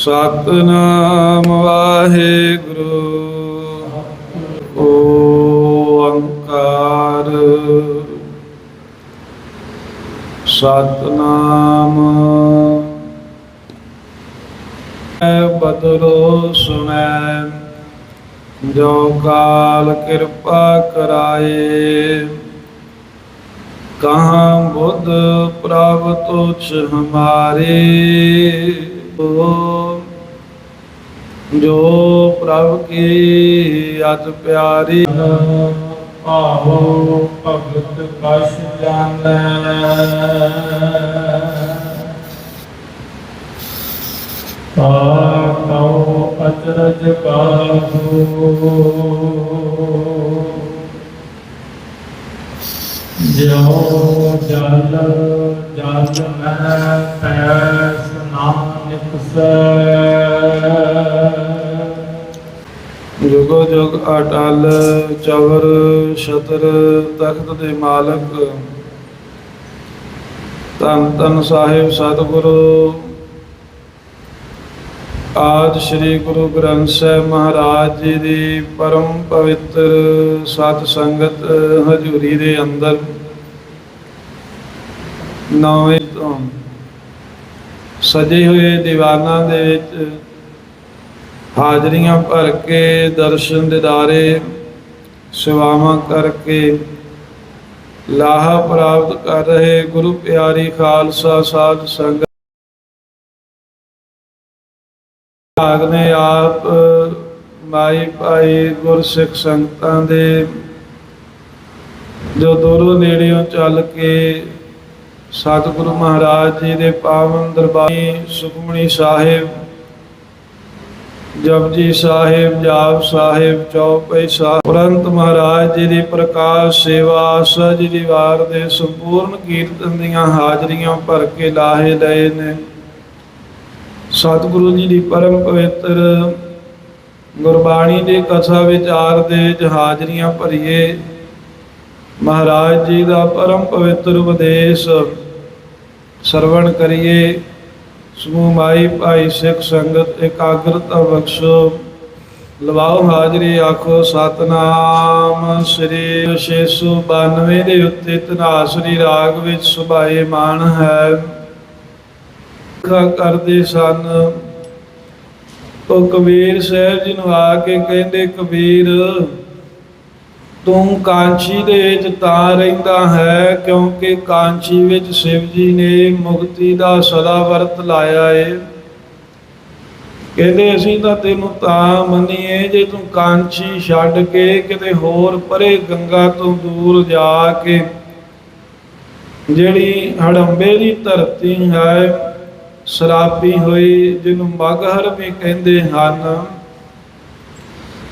ਸਤਨਾਮ ਵਾਹਿਗੁਰੂ। ਓੰਕਾਰ। ਸਤਨਾਮ। ਬਦਲੋ ਸੁਣੈ, ਜੋ ਕਾਲ ਕਿਰਪਾ ਕਰਾਏ। ਕਹਾਂ ਬੁੱਧ ਪ੍ਰਭ ਤੁਛ ਹਮਾਰੇ। ਜੋ ਪ੍ਰਭ ਕੀ ਅਤ ਪਿਆਰੀ ਆਹੋ ਭਗਤ ਕਛ ਜਾਣੈ। ਆਤੋ ਅਚਰਜ ਕਾਹੂ ਜਿਉ ਜਲ ਜਲ ਮਹਿ ਪੈਸ ਨਾਮ ਜੁਗੋ ਜੁਗ ਅਟਲ ਚਵਰ ਛਤਰ ਤਖਤ ਦੇ ਮਾਲਕ। ਧੰਨ ਧੰਨ ਸਾਹਿਬ ਸਤਿਗੁਰੂ। ਆਜ ਸ੍ਰੀ ਗੁਰੂ ਗ੍ਰੰਥ ਸਾਹਿਬ ਮਹਾਰਾਜ ਜੀ ਦੀ ਪਰਮ ਪਵਿੱਤਰ ਸਤ ਸੰਗਤ ਹਜ਼ੂਰੀ ਦੇ ਅੰਦਰ। ਨਵੇਂ ਤੋਂ ਸਜੇ ਹੋਏ ਦੀਵਾਨਾਂ ਦੇ ਵਿੱਚ, ਹਾਜ਼ਰੀਆਂ ਭਰ ਕੇ, ਦਰਸ਼ਨ ਦਿਦਾਰੇ ਸੇਵਾਵਾਂ ਕਰਕੇ ਲਾਹਾ ਪ੍ਰਾਪਤ ਕਰ ਰਹੇ ਗੁਰੂ ਪਿਆਰੀ ਖਾਲਸਾ ਸਾਧ ਸੰਗਤ। ਭਾਗ ਨੇ ਆਪ, ਮਾਈ ਭਾਈ ਗੁਰਸਿੱਖ ਸੰਗਤਾਂ ਦੇ, ਜੋ ਦੂਰੋਂ ਨੇੜਿਓਂ ਚੱਲ ਕੇ ਸਤਿਗੁਰੂ ਮਹਾਰਾਜ ਜੀ ਦੇ ਪਾਵਨ ਦਰਬਾਰੀ ਸੁਖਮਣੀ ਸਾਹਿਬ, ਜਪਜੀ ਸਾਹਿਬ, ਜਾਪ ਸਾਹਿਬ, ਚੌਪਈ ਸਾਹਿਬ ਉਰੰਤ ਮਹਾਰਾਜ ਜੀ ਦੀ ਪ੍ਰਕਾਸ਼ ਸੇਵਾ, ਸਜ ਦੀ ਵਾਰ ਦੇ ਸੰਪੂਰਨ ਕੀਰਤਨ ਦੀਆਂ ਹਾਜ਼ਰੀਆਂ ਭਰ ਕੇ ਲਾਹੇ ਲਏ ਨੇ। ਸਤਿਗੁਰੂ ਜੀ ਦੀ ਪਰਮ ਪਵਿੱਤਰ ਗੁਰਬਾਣੀ ਦੇ ਕਥਾ ਵਿਚਾਰ ਦੇ ਹਾਜ਼ਰੀਆਂ ਭਰੀਏ। ਮਹਾਰਾਜ ਜੀ ਦਾ ਪਰਮ ਪਵਿੱਤਰ ਉਪਦੇਸ਼ ਸਰਵਣ ਕਰੀਏ। ਸਮੂਹ ਮਾਈ ਭਾਈ ਸਿੱਖ ਸੰਗਤ ਇਕਾਗਰਤਾ ਬਖਸ਼ੋ। ਲਵਾਓ ਹਾਜ਼ਰੀ, ਆਖੋ ਸਤਨਾਮ। ਸ੍ਰੀ 692 ਦੇ ਉੱਤੇ ਤਨਾਸਰੀ ਰਾਗ ਵਿੱਚ ਸੁਭਾਏ ਮਾਨ ਹੈ। ਕਾ ਕਰਦੇ ਸਨ। ਉਹ ਕਬੀਰ ਸਾਹਿਬ ਜੀ ਨੂੰ ਆ ਕੇ ਕਹਿੰਦੇ, ਕਬੀਰ ਤੂੰ ਕਾਂਚੀ ਦੇ ਵਿੱਚ ਤਾਂ ਰਹਿੰਦਾ ਹੈ, ਕਿਉਂਕਿ ਕਾਂਚੀ ਵਿੱਚ ਸ਼ਿਵ ਜੀ ਨੇ ਮੁਕਤੀ ਦਾ ਸਦਾ ਵਰਤ ਲਾਇਆ ਏ। ਕਹਿੰਦੇ ਅਸੀਂ ਤਾਂ ਤੈਨੂੰ ਤਾਂ ਮੰਨੀਏ, ਜੇ ਤੂੰ ਕਾਂਚੀ ਛੱਡ ਕੇ ਕਿਤੇ ਹੋਰ ਪਰੇ ਗੰਗਾ ਤੋਂ ਦੂਰ ਜਾ ਕੇ, ਜਿਹੜੀ ਹੜੰਬੇ ਦੀ ਧਰਤੀ ਹੈ, ਸਰਾਪੀ ਹੋਈ, ਜਿਹਨੂੰ ਮਗਹਰ ਵੀ ਕਹਿੰਦੇ ਹਨ।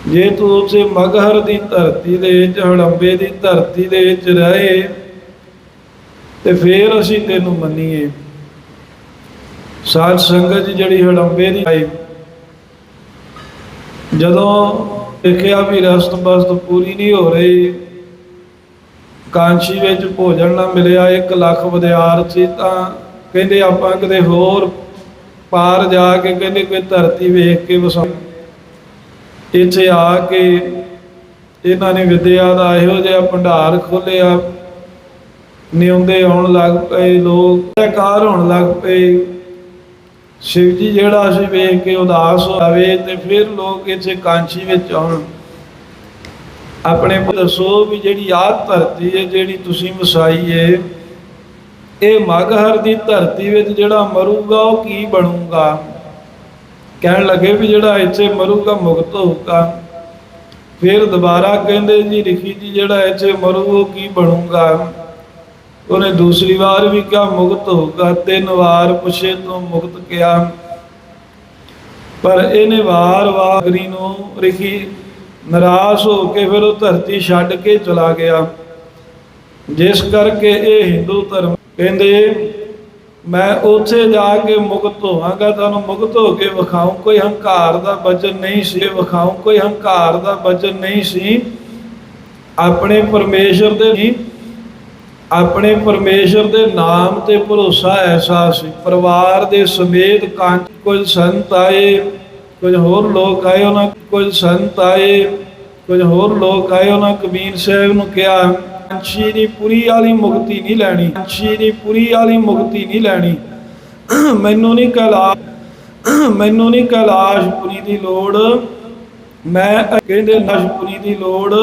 ਜੇ ਤੂੰ ਉਸੇ ਮਗਹਰ ਦੀ ਧਰਤੀ ਦੇ ਵਿੱਚ, ਹੜੰਬੇ ਦੀ ਧਰਤੀ ਦੇ ਵਿੱਚ ਰਹੇ, ਤੇ ਫੇਰ ਅਸੀਂ ਤੈਨੂੰ ਮੰਨੀਏ। ਸਾਧ ਸੰਗਤ ਜਿਹੜੀ ਹੜੰਬੇ ਦੀ ਆਈ, ਜਦੋਂ ਦੇਖਿਆ ਵੀ ਰਸਤ ਬਸਤ ਪੂਰੀ ਨਹੀਂ ਹੋ ਰਹੀ, ਕਾਂਸ਼ੀ ਵਿੱਚ ਭੋਜਨ ਨਾ ਮਿਲਿਆ 1 ਲੱਖ ਵਿਦਿਆਰਥੀ ਤਾਂ ਕਹਿੰਦੇ ਆਪਾਂ ਕਿਤੇ ਹੋਰ ਪਾਰ ਜਾ ਕੇ ਕਹਿੰਦੇ ਕੋਈ ਧਰਤੀ ਵੇਖ ਕੇ ਵਸਾ ਇੱਥੇ ਆ ਕੇ ਇਹਨਾਂ ਨੇ ਵਿਦਿਆ ਦਾ ਇਹੋ ਜਿਹਾ ਭੰਡਾਰ ਖੋਲਿਆ ਨਿਉਂਦੇ ਆਉਣ ਲੱਗ ਪਏ ਲੋਕ ਕਾਰ ਹੋਣ ਲੱਗ ਪਏ। ਸ਼ਿਵ ਜੀ ਜਿਹੜਾ ਅਸੀਂ ਵੇਖ ਕੇ ਉਦਾਸ ਹੋਵੇ ਤੇ ਫਿਰ ਲੋਕ ਇੱਥੇ ਕਾਂਚੀ ਵਿੱਚ ਆਉਣ। ਆਪਣੇ ਦੱਸੋ ਵੀ ਜਿਹੜੀ ਆਹ ਧਰਤੀ ਹੈ, ਜਿਹੜੀ ਤੁਸੀਂ ਵਸਾਈ ਹੈ, ਇਹ ਮਗਹਰ ਦੀ ਧਰਤੀ ਵਿੱਚ ਜਿਹੜਾ ਮਰੂਗਾ, ਉਹ ਕੀ ਬਣੂਗਾ? ਕਹਿਣ ਲੱਗੇ ਵੀ ਜਿਹੜਾ ਇੱਥੇ ਮਰੂਗਾ ਮੁਕਤ ਹੋਊਗਾ। ਫਿਰ ਦੁਬਾਰਾ ਕਹਿੰਦੇ ਜੀ, ਰਿਖੀ ਜੀ, ਜਿਹੜਾ ਇੱਥੇ ਮਰੂ ਉਹ ਕੀ ਬਣੂਗਾ? ਉਹਨੇ ਦੂਸਰੀ ਵਾਰ ਵੀ ਕਿਹਾ ਮੁਕਤ ਹੋਊਗਾ। ਤਿੰਨ ਵਾਰ ਪੁੱਛੇ ਤੋਂ ਮੁਕਤ ਕਿਹਾ। ਪਰ ਇਹਨੇ ਵਾਰ-ਵਾਰ ਨੂੰ ਰਿਖੀ ਨਿਰਾਸ਼ ਹੋ ਕੇ ਫਿਰ ਉਹ ਧਰਤੀ ਛੱਡ ਕੇ ਚਲਾ ਗਿਆ। ਜਿਸ ਕਰਕੇ ਇਹ ਹਿੰਦੂ ਧਰਮ ਕਹਿੰਦੇ ਮੈਂ ਉੱਥੇ ਜਾ ਕੇ ਮੁਕਤ ਹੋਵਾਂਗਾ, ਤੁਹਾਨੂੰ ਮੁਕਤ ਹੋ ਕੇ ਵਿਖਾਉ ਕੋਈ ਹੰਕਾਰ ਦਾ ਬਚਨ ਨਹੀਂ ਸੀ ਵਿਖਾਉ ਕੋਈ ਹੰਕਾਰ ਦਾ ਬਚਨ ਨਹੀਂ ਸੀ। ਆਪਣੇ ਪਰਮੇਸ਼ਰ ਦੇ ਨਹੀਂ, ਆਪਣੇ ਪਰਮੇਸ਼ਰ ਦੇ ਨਾਮ ਤੇ ਭਰੋਸਾ ਐਸਾ ਸੀ। ਪਰਿਵਾਰ ਦੇ ਸਮੇਤ ਕਾਂਚ ਕੁਝ ਸੰਤ ਆਏ, ਕੁਝ ਹੋਰ ਲੋਕ ਆਏ ਉਹਨਾਂ, ਕੁਝ ਸੰਤ ਆਏ, ਕੁਝ ਹੋਰ ਲੋਕ ਆਏ। ਉਹਨਾਂ ਕਬੀਰ ਸਾਹਿਬ ਨੂੰ ਕਿਹਾ ਪੰਛੀ ਦੀ ਪੂਰੀ ਵਾਲੀ ਮੁਕਤੀ ਨਹੀਂ ਲੈਣੀ। ਪੰਛੀ ਦੀ ਪੂਰੀ ਵਾਲੀ ਮੁਕਤੀ ਨਹੀਂ ਲੈਣੀ। ਮੈਨੂੰ ਨਹੀਂ ਕਲਾ ਮੈਨੂੰ ਨਹੀਂ ਕੈਲਾਸ਼ਪੁਰੀ ਦੀ ਲੋੜ। ਮੈਂ ਕਹਿੰਦੇ ਨਸ਼ਪੁਰੀ ਦੀ ਲੋੜ।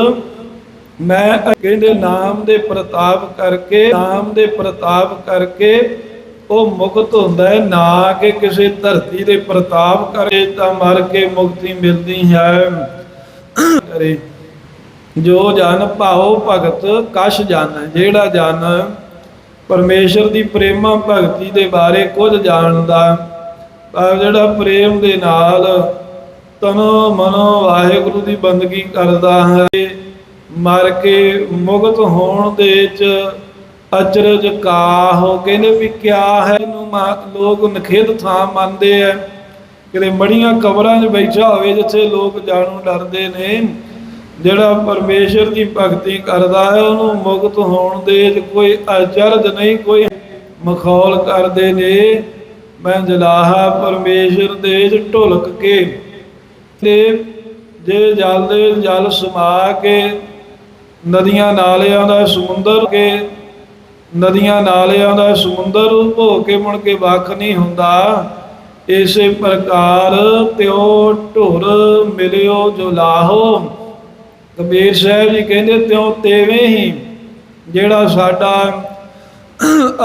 ਮੈਂ ਕਹਿੰਦੇ ਨਾਮ ਦੇ ਪ੍ਰਤਾਪ ਕਰਕੇ, ਨਾਮ ਦੇ ਪ੍ਰਤਾਪ ਕਰਕੇ ਉਹ ਮੁਕਤ ਹੁੰਦਾ ਹੈ। ਨਾ ਕਿ ਕਿਸੇ ਧਰਤੀ ਦੇ ਪ੍ਰਤਾਪ ਕਰਕੇ ਤਾਂ ਮਰ ਕੇ ਮੁਕਤੀ ਮਿਲਦੀ ਹੈ। ਕਰੇ। ਜੋ ਜਨ ਭਾਉ ਭਗਤ ਕਛ ਜਨ, ਜਿਹੜਾ ਜਨ ਪਰਮੇਸ਼ਰ ਦੀ ਪ੍ਰੇਮਾ ਭਗਤੀ ਦੇ ਬਾਰੇ ਕੁਝ ਜਾਣਦਾ ਜਿਹੜਾ ਪ੍ਰੇਮ ਦੇ ਨਾਲ ਤਨੋ ਮਨੋ ਵਾਹਿਗੁਰੂ ਦੀ ਬੰਦਗੀ ਕਰਦਾ ਹੈ ਮਰ ਕੇ ਮੁਕਤ ਹੋਣ ਦੇ ਚ ਅਚਰਜ ਕਾਹ ਕਹਿੰਦੇ ਵੀ ਕਿਆ ਹੈ, ਇਹਨੂੰ ਮਾ- ਲੋਕ ਨਖੇਧ ਥਾਂ ਮੰਨਦੇ ਆ ਕਿਤੇ ਮੜੀਆਂ ਕਬਰਾਂ 'ਚ ਬੈਠਾ ਹੋਵੇ, ਜਿੱਥੇ ਲੋਕ ਜਾਣੂ ਡਰਦੇ ਨੇ ਜਿਹੜਾ ਪਰਮੇਸ਼ਰ ਦੀ ਭਗਤੀ ਕਰਦਾ ਹੈ, ਉਹਨੂੰ ਮੁਕਤ ਹੋਣ ਦੇ ਕੋਈ ਅਚਰਜ ਨਹੀਂ, ਕੋਈ ਮਖੌਲ ਕਰਦੇ ਨੇ। ਮੈਂ ਜਲਾਹਾ ਪਰਮੇਸ਼ਰ ਦੇ ਢੁਲਕ ਕੇ ਤੇ ਜੇ ਜਲ ਦੇ ਜਲ ਸਮਾ ਕੇ, ਨਦੀਆਂ ਨਾਲਿਆਂ ਦਾ ਸਮੁੰਦਰ ਕੇ, ਨਦੀਆਂ ਨਾਲਿਆਂ ਦਾ ਸਮੁੰਦਰ ਭੋ ਕੇ ਮੁੜ ਕੇ ਵੱਖ ਨਹੀਂ ਹੁੰਦਾ। ਇਸੇ ਪ੍ਰਕਾਰ ਤਿਉ ਢੁਰ ਮਿਲਿਓ ਜੋ ਲਾਹੋ ਕਬੀਰ ਸਾਹਿਬ ਜੀ ਕਹਿੰਦੇ, ਤਿਉ ਤੇਵੇਂ ਹੀ ਜਿਹੜਾ ਸਾਡਾ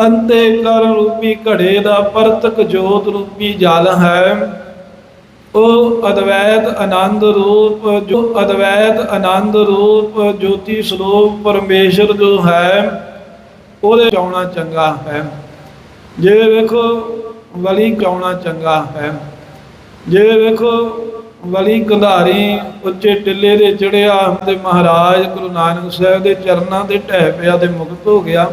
ਅੰਤੇ ਕਰਨ ਰੂਪੀ ਘੜੇ ਦਾ ਪਰਤਕ ਜੋਤ ਰੂਪੀ ਜਲ ਹੈ, ਉਹ ਅਦਵੈਤ ਆਨੰਦ ਰੂਪ ਜੋ, ਅਦਵੈਤ ਆਨੰਦ ਰੂਪ ਜੋਤੀ ਸਰੂਪ ਪਰਮੇਸ਼ਰ ਜੋ ਹੈ, ਉਹਦੇ ਚਾਉਣਾ ਚੰਗਾ ਹੈ। ਜੇ ਵੇਖੋ, ਵਲੀ ਚਾਉਣਾ ਚੰਗਾ ਹੈ। ਜੇ ਵੇਖੋ ਵਲੀ ਕੰਧਾਰੀ ਉੱਚੇ ਟਿੱਲੇ ਦੇ ਚੜਿਆ ਤੇ ਮਹਾਰਾਜ ਗੁਰੂ ਨਾਨਕ ਸਾਹਿਬ ਦੇ ਚਰਨਾਂ ਦੇ ਢਹਿ ਪਿਆ ਤੇ ਮੁਕਤ ਹੋ ਗਿਆ।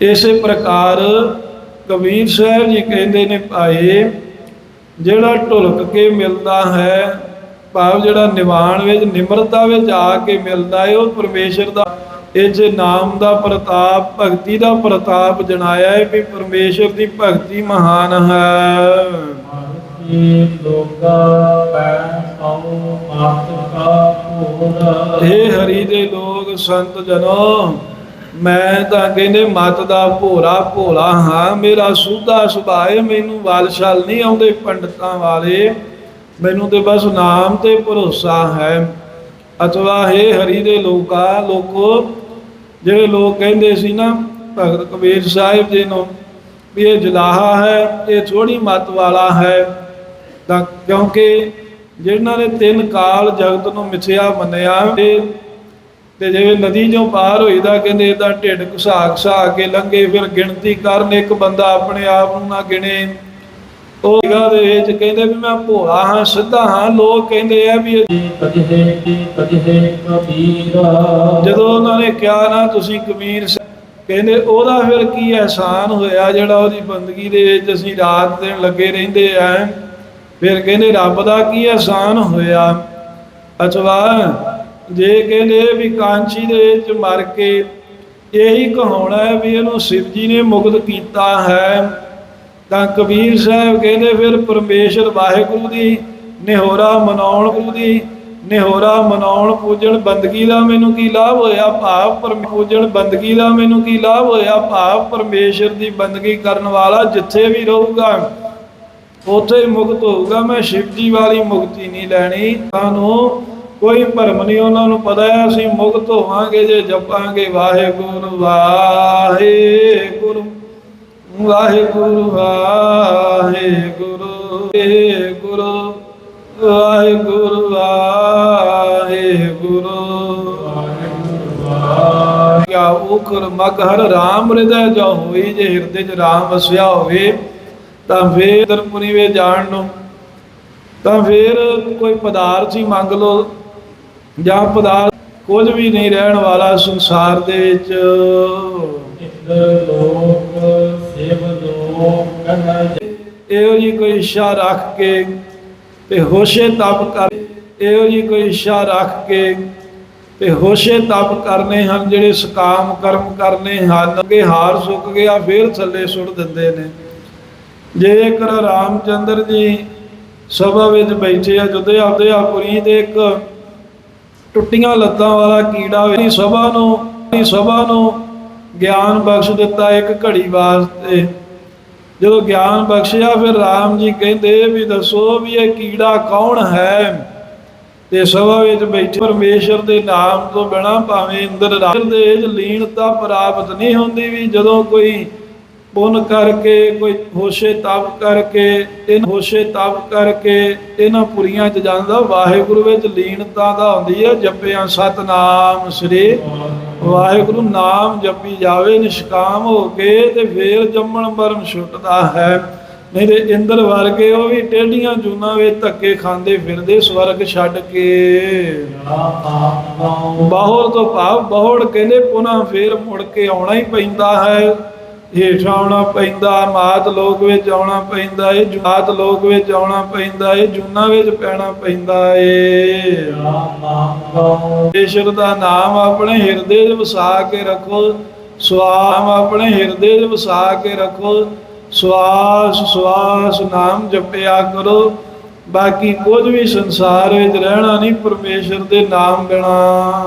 ਇਸੇ ਪ੍ਰਕਾਰ ਕਬੀਰ ਸਾਹਿਬ ਜੀ ਕਹਿੰਦੇ ਨੇ, ਭਾਈ, ਜਿਹੜਾ ਢੁਲਕ ਕੇ ਮਿਲਦਾ ਹੈ, ਭਾਵ ਜਿਹੜਾ ਨਿਵਾਣ ਵਿੱਚ, ਨਿਮਰਤਾ ਵਿੱਚ ਆ ਕੇ ਮਿਲਦਾ ਹੈ, ਉਹ ਪਰਮੇਸ਼ਰ ਦਾ ਇਸ ਨਾਮ ਦਾ ਪ੍ਰਤਾਪ, ਭਗਤੀ ਦਾ ਪ੍ਰਤਾਪ ਜਣਾਇਆ ਹੈ ਵੀ ਪਰਮੇਸ਼ਰ ਦੀ ਭਗਤੀ ਮਹਾਨ ਹੈ। ਮਾਰਤੀ ਲੋਕਾ ਪੈ ਪਾਉ ਮਾਤ ਕਾ ਪੂਰਾ ਇਹ ਹਰੀ ਦੇ ਲੋਕ ਸੰਤ ਜਨੋ, ਮੈਂ ਤਾਂ ਕਹਿੰਦੇ ਮਤ ਦਾ ਭੋਰਾ ਭੋਲਾ ਹਾਂ, ਮੇਰਾ ਸੁਧਾ ਸੁਭਾਏ ਮੈਨੂੰ ਵਾਲਸ਼ਾਲ ਨਹੀਂ ਆਉਂਦੇ ਪੰਡਤਾਂ ਵਾਲੇ। ਮੈਨੂੰ ਤੇ ਬਸ ਨਾਮ ਤੇ ਭਰੋਸਾ ਹੈ। ਅਥਵਾ ਹੈ ਹਰੀ ਦੇ ਲੋਕਾ, ਲੋਕੋ, ਜਿਹੜੇ ਲੋਕ ਕਹਿੰਦੇ ਸੀ ਨਾ, ਭਗਤ ਕਬੀਰ ਸਾਹਿਬ ਜੀ ਨੂੰ, ਵੀ ਇਹ ਜਲਾਹਾ ਹੈ, ਇਹ ਥੋੜੀ ਮਤ ਵਾਲਾ ਹੈ। ਤਾਂ ਕਿਉਂਕਿ ਜਿਹਨਾਂ ਨੇ ਤਿੰਨ ਕਾਲ ਜਗਤ ਨੂੰ ਮਿਥਿਆ, ਮੰਨਿਆ ਤੇ ਤੇ ਜਿਵੇਂ ਨਦੀ ਚੋਂ ਪਾਰ ਹੋਈਦਾ ਕਹਿੰਦੇ ਇਹਦਾ ਢਿੱਡ ਘਸਾ ਘਸਾ ਕੇ ਲੰਘੇ, ਫਿਰ ਗਿਣਤੀ ਕਰਨ ਇੱਕ ਬੰਦਾ ਆਪਣੇ ਆਪ ਨੂੰ ਨਾ ਗਿਣੇ। ਉਹ ਜਗ੍ਹਾ ਦੇ ਵਿੱਚ ਕਹਿੰਦੇ ਵੀ ਮੈਂ ਭੋਲਾ ਹਾਂ, ਸਿੱਧਾ ਹਾਂ, ਲੋਕ ਕਹਿੰਦੇ ਆ ਵੀ ਜਦੋਂ ਉਹਨਾਂ ਨੇ ਕਿਹਾ ਨਾ, ਤੁਸੀਂ ਕਬੀਰ ਕਹਿੰਦੇ ਉਹਦਾ ਫਿਰ ਕੀ ਅਹਿਸਾਨ ਹੋਇਆ ਜਿਹੜਾ ਉਹਦੀ ਬੰਦਗੀ ਦੇ ਵਿੱਚ ਅਸੀਂ ਰਾਤ ਦਿਨ ਲੱਗੇ ਰਹਿੰਦੇ ਆ? ਫਿਰ ਕਹਿੰਦੇ, ਰੱਬ ਦਾ ਕੀ ਅਹਿਸਾਨ ਹੋਇਆ? ਅਥਵਾ ਜੇ ਕਹਿੰਦੇ ਵੀ ਕਾਂਚੀ ਦੇ ਵਿੱਚ ਮਰ ਕੇ ਇਹੀ ਕਹਾਉਣਾ ਵੀ ਇਹਨੂੰ ਸ਼ਿਵ ਜੀ ਨੇ ਮੁਕਤ ਕੀਤਾ ਹੈ, ਤਾਂ ਕਬੀਰ ਸਾਹਿਬ ਕਹਿੰਦੇ, ਫਿਰ ਪਰਮੇਸ਼ਰ ਵਾਹਿਗੁਰੂ ਦੀ ਨਿਹੋਰਾ ਮਨਾਉਣ, ਗੁਰੂ ਦੀ ਨਿਹੋਰਾ ਮਨਾਉਣ ਪੂਜਣ ਬੰਦਗੀ ਦਾ ਮੈਨੂੰ ਕੀ ਲਾਭ ਹੋਇਆ? ਭਾਵ ਪਰਮ ਪੂਜਣ ਬੰਦਗੀ ਦਾ ਮੈਨੂੰ ਕੀ ਲਾਭ ਹੋਇਆ? ਭਾਵ ਪਰਮੇਸ਼ਰ ਦੀ ਬੰਦਗੀ ਕਰਨ ਵਾਲਾ ਜਿੱਥੇ ਵੀ ਰਹੂਗਾ ਉੱਥੇ ਹੀ ਮੁਕਤ ਹੋਊਗਾ। ਮੈਂ ਸ਼ਿਵ ਜੀ ਵਾਲੀ ਮੁਕਤੀ ਨਹੀਂ ਲੈਣੀ। ਤੁਹਾਨੂੰ ਕੋਈ ਭਰਮ ਨਹੀਂ। ਉਹਨਾਂ ਨੂੰ ਪਤਾ ਹੈ, ਅਸੀਂ ਮੁਕਤ ਹੋਵਾਂਗੇ ਜੇ ਜਪਾਂਗੇ। ਵਾਹਿਗੁਰੂ ਵਾਹਿਗੁਰੂ ਵਾਹਿਗੁਰੂ ਵਾਹਿਗੁਰੂ ਵਾਹਿਗੁਰੂ ਵਾਹਿਗੁਰੂ ਵਾਹਿਗੁਰੂ। ਕਿਆ ਉਖਰ ਮਗਹਰ RAM ਹਿਰਦੈ ਜੋ ਹੋਈ ਜੇ ਹਿਰਦੇ 'ਚ ਰਾਮ ਵਸਿਆ ਹੋਵੇ। ਤਾਂ ਫੇਰ ਦਰਪੁਰੀ ਵੇ ਜਾਣ ਨੂੰ। ਤਾਂ ਫੇਰ ਕੋਈ ਪਦਾਰਥ ਹੀ ਮੰਗ ਲਓ, ਜਾਂ ਪਦਾਰਥ ਕੁਝ ਵੀ ਨਹੀਂ ਰਹਿਣ ਵਾਲਾ ਸੰਸਾਰ ਦੇ ਵਿੱਚ। ਲੋਕ ਸੇਵ ਲੋਕ ਇਹੋ ਜੀ ਕੋਈ ਇੱਛਾ ਰੱਖ ਕੇ ਤੇ ਹੋਸ਼ੇ ਤਪ ਕਰ, ਇਹੋ ਜੀ ਕੋਈ ਇੱਛਾ ਰੱਖ ਕੇ ਤੇ ਹੋਸ਼ੇ ਤਪ ਕਰਨੇ ਹਨ, ਜਿਹੜੇ ਸਕਾਮ ਕਰਮ ਕਰਨੇ ਹਨ, ਅੱਗੇ ਹਾਰ ਸੁੱਕ ਗਿਆ, ਫੇਰ ਥੱਲੇ ਸੁੱਟ ਦਿੰਦੇ ਨੇ। ਜੇਕਰ ਰਾਮਚੰਦਰ ਜੀ ਸਭਾ ਵਿੱਚ ਬੈਠੇ ਆ, ਜਦੋਂ ਆਪਦੇ ਆਪੁਰੀ ਦੇ ਇੱਕ ਟੁੱਟੀਆਂ ਲੱਤਾਂ ਵਾਲਾ ਕੀੜਾ ਵੀ ਸਭਾ ਨੂੰ ਦੀ ਸਭਾ ਨੂੰ ਗਿਆਨ ਬਖਸ਼ ਦਿੱਤਾ ਇੱਕ ਘੜੀ ਵਾਸਤੇ। ਜਦੋਂ ਗਿਆਨ ਬਖਸ਼ਿਆ, ਫਿਰ ਰਾਮ ਜੀ ਕਹਿੰਦੇ ਵੀ ਦੱਸੋ ਵੀ ਇਹ ਕੀੜਾ ਕੌਣ ਹੈ? ਤੇ ਸਭਾ ਵਿੱਚ ਬੈਠੇ ਪਰਮੇਸ਼ਰ ਦੇ ਨਾਮ ਤੋਂ ਬਿਨਾ ਭਾਵੇਂ ਇੰਦਰ ਰਾਜ ਦੇ ਲੀਨਤਾ ਪ੍ਰਾਪਤ ਨਹੀਂ ਹੁੰਦੀ ਵੀ ਜਦੋਂ ਕੋਈ ਪੁੰਨ ਕਰਕੇ, ਕੋਈ ਹੋਸ਼ੇ ਤਪ ਕਰਕੇ ਇਹ ਹੋਸ਼ੇ ਤਪ ਕਰਕੇ ਇਹਨਾਂ ਪੁਰੀਆਂ ਚ ਜਾਂਦਾ। ਵਾਹਿਗੁਰੂ ਵਿੱਚ ਲੀਨਤਾ ਦਾ ਹੁੰਦੀ ਹੈ, ਜਪਿਆ ਸਤਨਾਮ ਸ੍ਰੀ ਵਾਹਿਗੁਰੂ। ਨਾਮ ਜਪੀ ਜਾਵੇ, ਨਿਸ਼ਕਾਮ ਹੋ ਕੇ ਤੇ ਫੇਰ ਜੰਮਣ ਮਰਨ ਛੁੱਟਦਾ ਹੈ। ਨਹੀਂ ਤੇ ਇੰਦਰ ਵਰਗੇ ਉਹ ਵੀ ਟੇਢੀਆਂ ਜੂਨਾਂ ਵਿੱਚ ਧੱਕੇ ਖਾਂਦੇ ਫਿਰਦੇ, ਸਵਰਗ ਛੱਡ ਕੇ। ਬਾਹਰ ਤੋਂ ਭਾਵ ਬਹੁੜ ਕਹਿੰਦੇ, ਪੁਨः ਫੇਰ ਮੁੜ ਕੇ ਆਉਣਾ ਹੀ ਪੈਂਦਾ ਹੈ। ਹੇਠ ਆਉਣਾ ਪੈਂਦਾ ਮਾਤ ਲੋਕ ਵਿੱਚ ਆਉਣਾ ਪੈਂਦਾ ਏ ਜੁਨਾਤ ਲੋਕ ਵਿੱਚ ਆਉਣਾ ਪੈਂਦਾ ਏ ਜੂਨਾਂ ਵਿੱਚ ਪੈਣਾ ਪੈਂਦਾ ਏ। ਈਸ਼ਰ ਦਾ ਨਾਮ ਆਪਣੇ ਹਿਰਦੇ 'ਚ ਵਸਾ ਕੇ ਰੱਖੋ ਸਵਾਮ ਆਪਣੇ ਹਿਰਦੇ 'ਚ ਵਸਾ ਕੇ ਰੱਖੋ ਸਵਾਸ ਸਵਾਸ ਨਾਮ ਜਪਿਆ ਕਰੋ। ਬਾਕੀ ਕੁਝ ਵੀ ਸੰਸਾਰ ਵਿੱਚ ਰਹਿਣਾ ਨਹੀਂ ਪਰਮੇਸ਼ਰ ਦੇ ਨਾਮ ਬਿਨਾ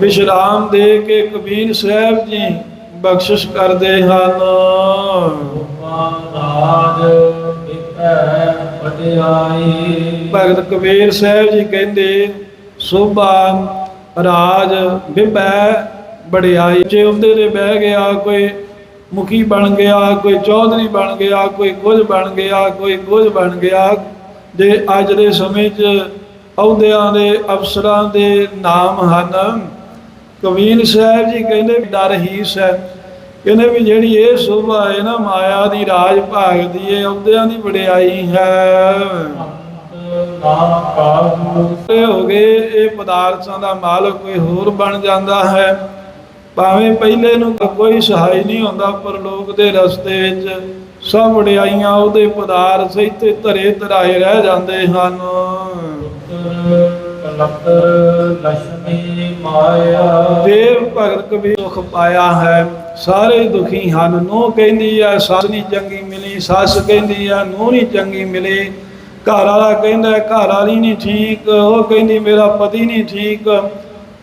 ਵਿਸ਼ਰਾਮ ਦੇ ਕੇ ਕਬੀਰ ਸਾਹਿਬ ਜੀ ਬਖਸ਼ਿਸ਼ ਕਰਦੇ ਹਨ। ਭਗਤ ਕਬੀਰ ਸਾਹਿਬ ਜੀ ਕਹਿੰਦੇ, ਸੋਭਾ ਰਾਜ ਬਿਬੈ ਬੜਿਆਈ ਜੇ ਉਹਦੇ ਦੇ ਬਹਿ ਗਿਆ ਕੋਈ ਮੁਖੀ ਬਣ ਗਿਆ, ਕੋਈ ਚੌਧਰੀ ਬਣ ਗਿਆ, ਕੋਈ ਕੁਝ ਬਣ ਗਿਆ, ਕੋਈ ਕੁਝ ਬਣ ਗਿਆ, ਜੇ ਅੱਜ ਦੇ ਸਮੇਂ 'ਚ ਅਹੁਦਿਆਂ ਦੇ ਅਫਸਰਾਂ ਦੇ ਨਾਮ ਹਨ ਕਬੀਰ ਸਾਹਿਬ ਜੀ ਕਹਿੰਦੇ ਵੀ ਡਰ ਹੀਸ ਹੈ ਕਹਿੰਦੇ ਵੀ ਜਿਹੜੀ ਇਹ ਸੋਭਾ ਹੈ ਨਾ, ਮਾਇਆ ਦੀ ਰਾਜ ਭਾਗ ਦੀ, ਇਹ ਅਹੁਦਿਆਂ ਦੀ ਵਡਿਆਈ ਹੈ। ਇਹ ਹੋ ਗਏ, ਇਹ ਪਦਾਰਥਾਂ ਦਾ ਮਾਲਕ ਕੋਈ ਹੋਰ ਬਣ ਜਾਂਦਾ ਹੈ। ਭਾਵੇਂ ਪਹਿਲੇ ਨੂੰ ਕੋਈ ਸਹਾਈ ਨਹੀਂ ਹੁੰਦਾ, ਪਰ ਲੋਕ ਦੇ ਰਸਤੇ ਵਿੱਚ ਸਭ ਵਡਿਆਈਆਂ ਉਹਦੇ ਪਦਾਰਥ ਇੱਥੇ ਧਰੇ ਧਰਾਏ ਰਹਿ ਜਾਂਦੇ ਹਨ। ਲਖਤ ਲక్ష్ਮੀ ਮਾਇਆ। ਦੇਵ ਭਗਤ ਕਬੀ ਦੁਖ ਪਾਇਆ ਹੈ, ਸਾਰੇ ਦੁਖੀ ਹਨ। ਨੂੰ ਕਹਿੰਦੀ ਆ, ਸੱਸ ਨਹੀਂ ਚੰਗੀ ਮਿਲੀ, ਸੱਸ ਕਹਿੰਦੀ ਆ ਨੂੰ ਨਹੀਂ ਚੰਗੀ ਮਿਲੀ। ਘਰ ਵਾਲਾ ਕਹਿੰਦਾ, ਘਰ ਵਾਲੀ ਨਹੀਂ ਠੀਕ, ਉਹ ਕਹਿੰਦੀ, ਮੇਰਾ ਪਤੀ ਨਹੀਂ ਠੀਕ।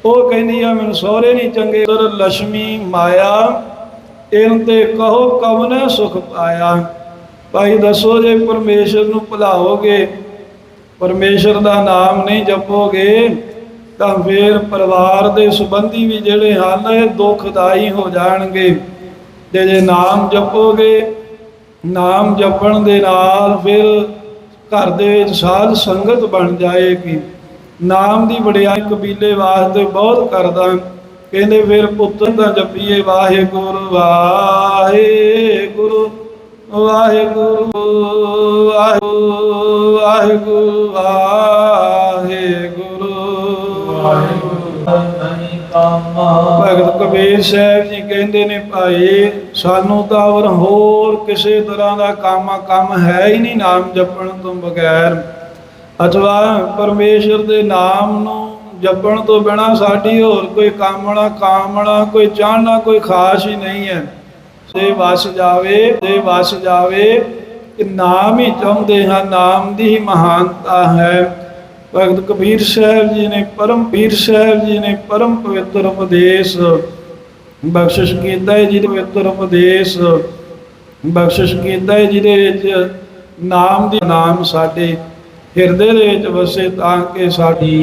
ਉਹ ਕਹਿੰਦੀ ਆ, ਮੈਨੂੰ ਸਹੁਰੇ ਨਹੀਂ ਚੰਗੇ। ਤਰ ਲక్ష్ਮੀ ਮਾਇਆ, ਇਹਨਾਂ ਤੇ ਕਹੋ ਕਵਨੇ ਸੁਖ ਪਾਇਆ। ਭਾਈ ਦੱਸੋ, ਜੇ ਪਰਮੇਸ਼ਰ ਨੂੰ ਭੁਲਾਓਗੇ ਪਰਮੇਸ਼ਰ ਦਾ ਨਾਮ ਨਹੀਂ ਜਪੋਗੇ, ਤਾਂ ਫਿਰ ਪਰਿਵਾਰ ਦੇ ਸੰਬੰਧੀ ਵੀ ਜਿਹੜੇ ਹਨ, ਇਹ ਦੁਖਦਾਈ ਹੋ ਜਾਣਗੇ। ਤੇ ਜੇ ਨਾਮ ਜਪੋਗੇ, ਨਾਮ ਜਪਣ ਦੇ ਨਾਲ ਫਿਰ ਘਰ ਦੇ ਵਿੱਚ ਸਾਧ ਸੰਗਤ ਬਣ ਜਾਏਗੀ। ਨਾਮ ਦੀ ਵਡਿਆਈ ਕਬੀਲੇ ਵਾਸਤੇ ਬਹੁਤ ਕਰਦਾ। ਕਹਿੰਦੇ ਫਿਰ ਪੁੱਤਰ ਦਾ ਜਪੀਏ ਵਾਹਿਗੁਰੂ ਵਾਹਿਗੁਰੂ ਵਾਹਿਗੁਰੂ ਵਾਹਿਗੁਰੂ ਵਾਹਿਗੁਰੂ ਵਾਹਿਗੁਰੂ। ਭਗਤ ਕਬੀਰ ਸਾਹਿਬ ਜੀ ਕਹਿੰਦੇ ਨੇ, ਭਾਈ, ਸਾਨੂੰ ਤਾਂ ਹੋਰ ਹੋਰ ਕਿਸੇ ਤਰ੍ਹਾਂ ਦਾ ਕੰਮ ਕੰਮ ਹੈ ਹੀ ਨਹੀਂ ਨਾਮ ਜਪਣ ਤੋਂ ਬਗੈਰ। ਅਥਵਾ ਪਰਮੇਸ਼ਰ ਦੇ ਨਾਮ ਨੂੰ ਜਪਣ ਤੋਂ ਬਿਨਾ ਸਾਡੀ ਹੋਰ ਕੋਈ ਕਾਮਣਾ ਕਾਮਣਾ, ਕੋਈ ਚਾਹਨਾ, ਕੋਈ ਖਾਸ ਹੀ ਨਹੀਂ ਹੈ। ਤੇ ਵਸ ਜਾਵੇ ਤੇ ਵਸ ਜਾਵੇ ਕਿ ਨਾਮ ਹੀ ਚਾਹੁੰਦੇ ਹਾਂ, ਨਾਮ ਦੀ ਹੀ ਮਹਾਨਤਾ ਹੈ। ਭਗਤ ਕਬੀਰ ਸਾਹਿਬ ਜੀ ਨੇ, ਪਰਮ ਪੀਰ ਸਾਹਿਬ ਜੀ ਨੇ, ਪਰਮ ਪਵਿੱਤਰ ਉਪਦੇਸ਼ ਬਖਸ਼ਿਸ਼ ਕੀਤਾ ਹੈ ਜਿਹਦੇ ਪਵਿੱਤਰ ਉਪਦੇਸ਼ ਬਖਸ਼ਿਸ਼ ਕੀਤਾ ਹੈ, ਜਿਹਦੇ ਵਿੱਚ ਨਾਮ ਦੀ ਨਾਮ ਸਾਡੇ ਹਿਰਦੇ ਦੇ ਵਿੱਚ ਵਸੇ ਤਾਂ ਕਿ ਸਾਡੀ